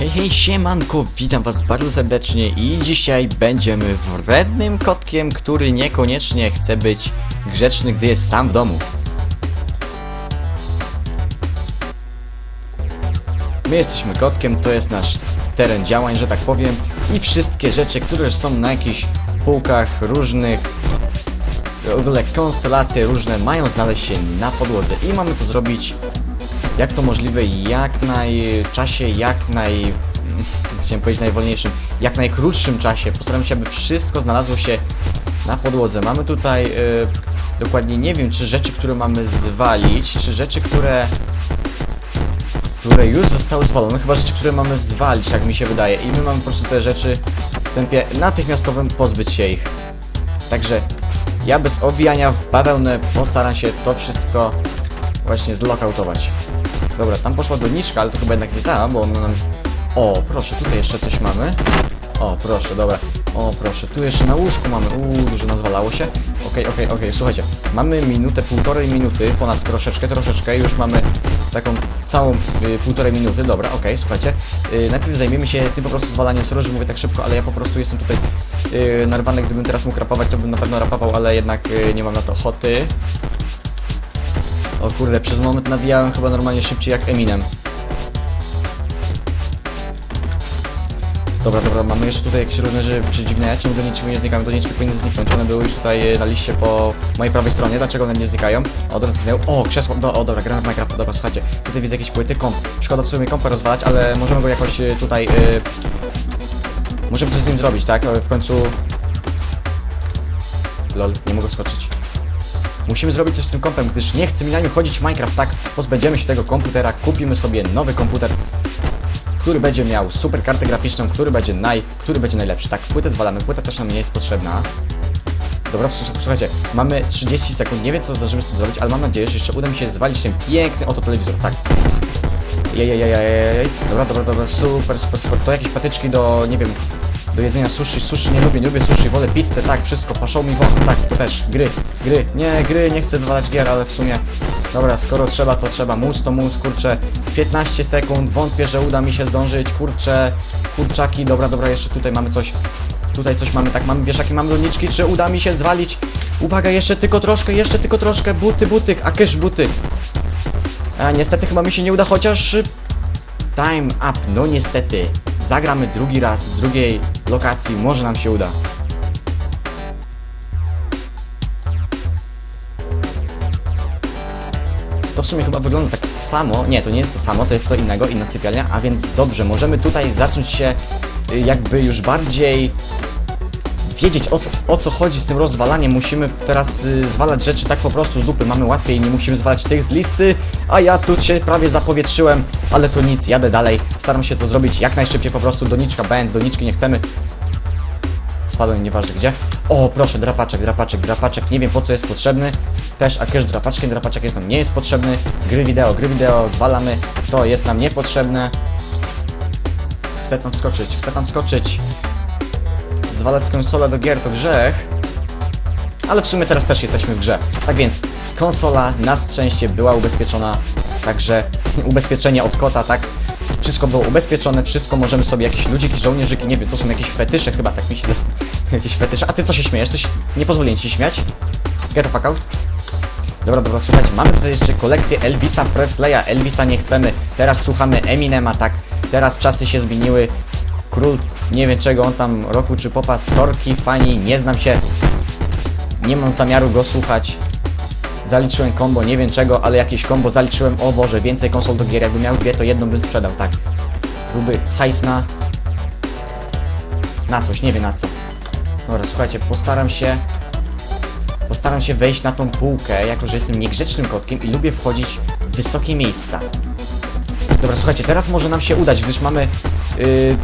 Hej, hej, siemanko, witam was bardzo serdecznie i dzisiaj będziemy wrednym kotkiem, który niekoniecznie chce być grzeczny, gdy jest sam w domu. My jesteśmy kotkiem, to jest nasz teren działań, że tak powiem i wszystkie rzeczy, które są na jakichś półkach różnych, w ogóle konstelacje różne mają znaleźć się na podłodze i mamy to zrobić jak to możliwe, jak najczasie, jak naj... chciałem powiedzieć najwolniejszym, jak najkrótszym czasie. Postaram się, aby wszystko znalazło się na podłodze. Mamy tutaj y, dokładnie nie wiem, czy rzeczy, które mamy zwalić, czy rzeczy, które które już zostały zwalone, chyba rzeczy, które mamy zwalić, tak mi się wydaje. I my mamy po prostu te rzeczy w tempie natychmiastowym pozbyć się ich. Także ja bez owijania w bawełnę postaram się to wszystko właśnie zlokautować. Dobra, tam poszła doniczka, ale to chyba jednak nie ta, bo ona nam... O, proszę, tutaj jeszcze coś mamy. O, proszę, dobra. O, proszę, tu jeszcze na łóżku mamy. Uuu, dużo nazwalało się. Okej, okej, okej, słuchajcie. Mamy minutę, półtorej minuty, ponad troszeczkę, troszeczkę. Już mamy taką całą y, półtorej minuty. Dobra, okej, słuchajcie. Y, najpierw zajmiemy się tym po prostu zwalaniem. Że mówię tak szybko, ale ja po prostu jestem tutaj y, narwany. Gdybym teraz mógł rapować, to bym na pewno rapował, ale jednak y, nie mam na to ochoty. O kurde, przez moment nawijałem chyba normalnie szybciej jak Eminem. Dobra, dobra, mamy jeszcze tutaj jakieś różne rzeczy dziwne. Czemu doniczki nie znikają? Doniczki powinny zniknąć. One były już tutaj e, na liście po mojej prawej stronie. Dlaczego one nie znikają? O, dobra, zniknęły. O, krzesło. Do, o, dobra, gramy w Minecraft. Dobra, słuchajcie. Tutaj widzę jakieś płyty. Komp. Szkoda w sumie kompę rozwalać, ale możemy go jakoś e, tutaj... Yy... Możemy coś z nim zrobić, tak? W końcu... Lol, nie mogę skoczyć. Musimy zrobić coś z tym kompem, gdyż nie chce mi na nim chodzić w Minecraft, tak? Pozbędziemy się tego komputera, kupimy sobie nowy komputer, który będzie miał super kartę graficzną, który będzie naj, który będzie najlepszy. Tak, płytę zwalamy, płyta też nam nie jest potrzebna. Dobra, słuchajcie, mamy 30 sekund, nie wiem co zdążymy z tym zrobić, ale mam nadzieję, że jeszcze uda mi się zwalić ten piękny oto telewizor, tak. Jejejejejej, dobra, dobra, dobra, super, super, super, to jakieś patyczki do, nie wiem, do jedzenia sushi, sushi nie lubię, nie lubię sushi, wolę pizzę, tak, wszystko, paszą mi wąt, tak, to też, gry, gry, nie, gry, nie chcę wywalać gier, ale w sumie, dobra, skoro trzeba, to trzeba, mus to mus, kurczę, 15 sekund, wątpię, że uda mi się zdążyć, kurczę, kurczaki, dobra, dobra, jeszcze tutaj mamy coś, tutaj coś mamy, tak, mamy wieszaki, mamy doniczki, czy uda mi się zwalić, uwaga, jeszcze tylko troszkę, jeszcze tylko troszkę, buty, buty, a kysz, buty, a niestety chyba mi się nie uda, chociaż time up, no niestety. Zagramy drugi raz w drugiej lokacji, może nam się uda. To w sumie chyba wygląda tak samo. Nie, to nie jest to samo, to jest co innego, inna sypialnia, a więc dobrze, możemy tutaj zacząć się y, jakby już bardziej wiedzieć o co, o co chodzi z tym rozwalaniem. Musimy teraz y, zwalać rzeczy tak po prostu z dupy. Mamy łatwiej, nie musimy zwalać tych z listy. A ja tu się prawie zapowietrzyłem, ale to nic, jadę dalej. Staram się to zrobić jak najszybciej po prostu. Doniczka, bęc, doniczki nie chcemy. Spadłem nieważne gdzie. O, proszę, drapaczek, drapaczek, drapaczek. Nie wiem po co jest potrzebny. Też akież drapaczkiem, drapaczek jest nam nie jest potrzebny. Gry wideo, gry wideo, zwalamy. To jest nam niepotrzebne. Chcę tam skoczyć, chcę tam skoczyć zwalać konsolę do gier to grzech, ale w sumie teraz też jesteśmy w grze. Tak więc konsola na szczęście była ubezpieczona, także ubezpieczenie od kota, tak? Wszystko było ubezpieczone, wszystko możemy sobie jakieś ludziki, żołnierzyki, nie wiem, to są jakieś fetysze chyba, tak mi się jakieś fetysze. A ty co się śmiejesz? Coś nie pozwoliłem ci śmiać? Get the fuck out. Dobra, dobra, słuchajcie, mamy tutaj jeszcze kolekcję Elvisa Presleya. Elvisa nie chcemy. Teraz słuchamy Eminema, tak? Teraz czasy się zmieniły król, nie wiem czego on tam roku czy popa, sorki, fani, nie znam się, nie mam zamiaru go słuchać. Zaliczyłem combo, nie wiem czego, ale jakieś combo zaliczyłem, o Boże, więcej konsol do gier, jakbym miał dwie, to jedną bym sprzedał, tak. Gruby hajs na... Na coś, nie wiem na co. Dobra, słuchajcie, postaram się... Postaram się wejść na tą półkę, jako że jestem niegrzecznym kotkiem i lubię wchodzić w wysokie miejsca. Dobra, słuchajcie, teraz może nam się udać, gdyż mamy... Yy,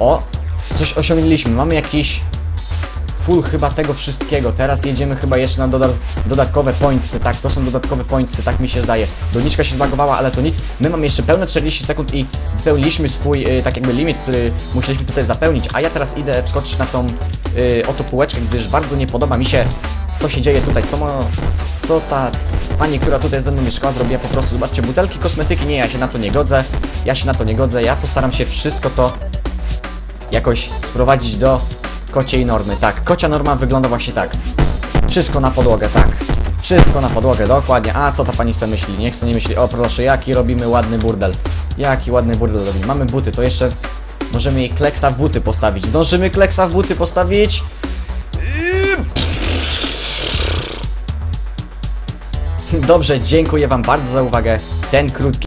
o! Coś osiągnęliśmy. Mamy jakiś full chyba tego wszystkiego. Teraz jedziemy chyba jeszcze na dodat dodatkowe pointsy, tak? To są dodatkowe pointsy, tak mi się zdaje. Doniczka się zbagowała, ale to nic. My mamy jeszcze pełne 40 sekund i wypełniliśmy swój, yy, tak jakby limit, który musieliśmy tutaj zapełnić, a ja teraz idę wskoczyć na tą yy, oto półeczkę, gdyż bardzo nie podoba mi się, co się dzieje tutaj, co ma... co ta pani, która tutaj ze mną mieszkała, zrobiła po prostu, zobaczcie, butelki kosmetyki, nie, ja się na to nie godzę, ja się na to nie godzę, ja postaram się wszystko to jakoś sprowadzić do kociej normy, tak, kocia norma wygląda właśnie tak, wszystko na podłogę, tak, wszystko na podłogę, dokładnie, a co ta pani sobie myśli, niech sobie nie myśli, o proszę, jaki robimy ładny burdel, jaki ładny burdel robimy, mamy buty, to jeszcze możemy jej kleksa w buty postawić, zdążymy kleksa w buty postawić, Dobrze, dziękuję Wam bardzo za uwagę. Ten krótki